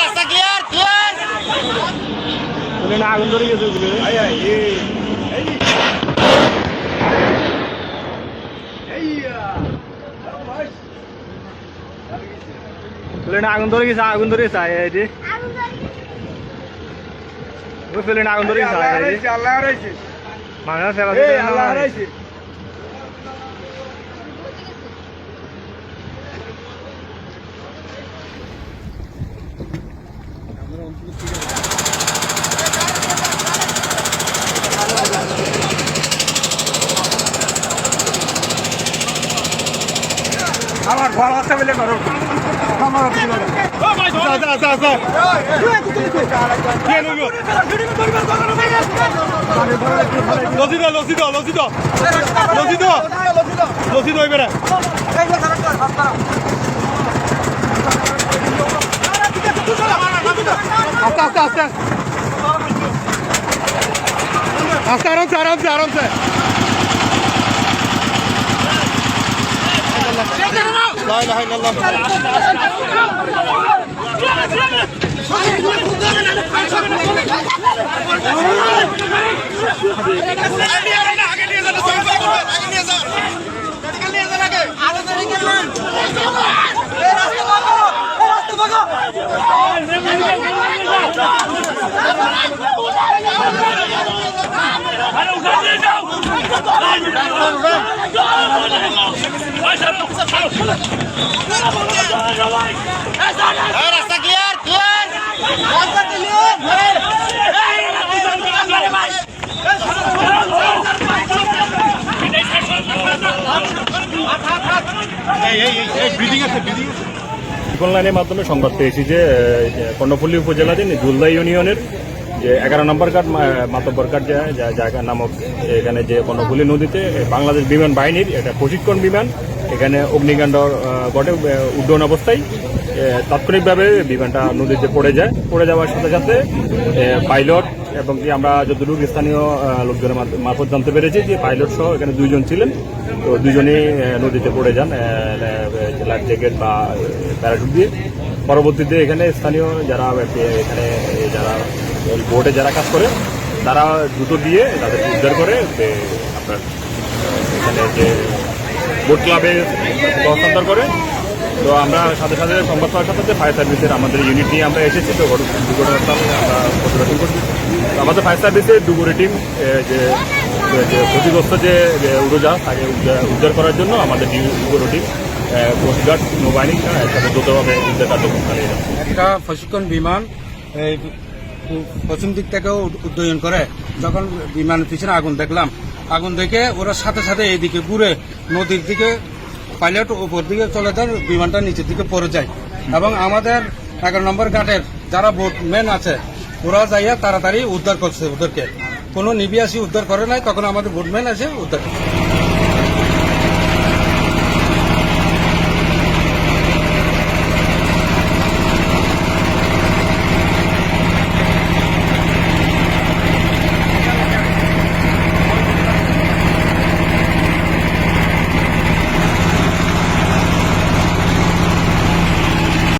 রাস্তা clear clear আগুন ধরে গেছে আগুন ধরে গেছে আগুন ধরে গেছে আইআইটি আগুন ধরে গেছে। আমার ভালো আছে বলে করো আমার লসিদ লসিদ লসিদ লসিদ লসিদ হইবে না আস্তে আস্তে আস্তে। আস্তে আরামসে আরামসে আরামসে। لا اله الا الله রাস্তা অনলাইনের মাধ্যমে সংবাদ পেয়েছি যে এ, উপজেলাধীন জুলদা ইউনিয়নের যে এগারো নম্বর কার্ড মাতব্বর যে জায়গা নামক এখানে যে কর্ণফুলী নদীতে বাংলাদেশ বিমান বাহিনীর একটা প্রশিক্ষণ বিমান। এখানে অগ্নিকাণ্ড ঘটে উড্ডয়ন অবস্থায় তাৎক্ষণিকভাবে বিমানটা নদীতে পড়ে যায়। পড়ে যাওয়ার সাথে সাথে পাইলট এবং কি আমরা যতটুকু স্থানীয় লোকজনের মারফত জানতে পেরেছি যে পাইলট সহ এখানে দুইজন ছিলেন। তো দুজনেই নদীতে পড়ে যান লাইফ জ্যাকেট বা প্যারাশুট দিয়ে। পরবর্তীতে এখানে স্থানীয় যারা এখানে যারা বোর্ডে যারা কাজ করে, তারা জুতো দিয়ে তাদের উদ্ধার করে যে আপনার, এখানে যে বোট ক্লাবে হস্তান্তর করে। তো আমরা সাথে সাথে সংবাদ পাওয়ার সাথে সাথে ফায়ার সার্ভিসের আমাদের ইউনিট নিয়ে আমরা এসেছি। তো ঘটনা- দুর্ঘটনাস্থল আমরা পর্যবেক্ষণ করছি। আমাদের ফায়ার সার্ভিসের ডুবুরি টিম যে ক্ষতিগ্রস্ত যে উড়োজাহাজ, তাকে উদ্ধার- করার জন্য আমাদের ডুবুরি টিম কোস্টগার্ড নৌবাহিনী একসাথে দ্রুতভাবে উদ্ধার কার্যক্রম চালিয়ে যাচ্ছে। একটা প্রশিক্ষণ বিমান পশ্চিম দিক থেকেও উড্ডয়ন করে। যখন বিমানের পিছনে আগুন দেখলাম, আগুন দেখে ওরা সাথে সাথে এইদিকে ঘুরে নদীর দিকে, পাইলট উপর দিকে চলে যায়, বিমানটা নিচের দিকে পড়ে যায়। এবং আমাদের এগারো নম্বর ঘাটের যারা বোটম্যান আছে, ওরা যাইয়া তাড়াতাড়ি উদ্ধার করছে ওদেরকে। কোনো নিবি আসি উদ্ধার করে নাই, তখন আমাদের বোটম্যান আছে উদ্ধার করছে।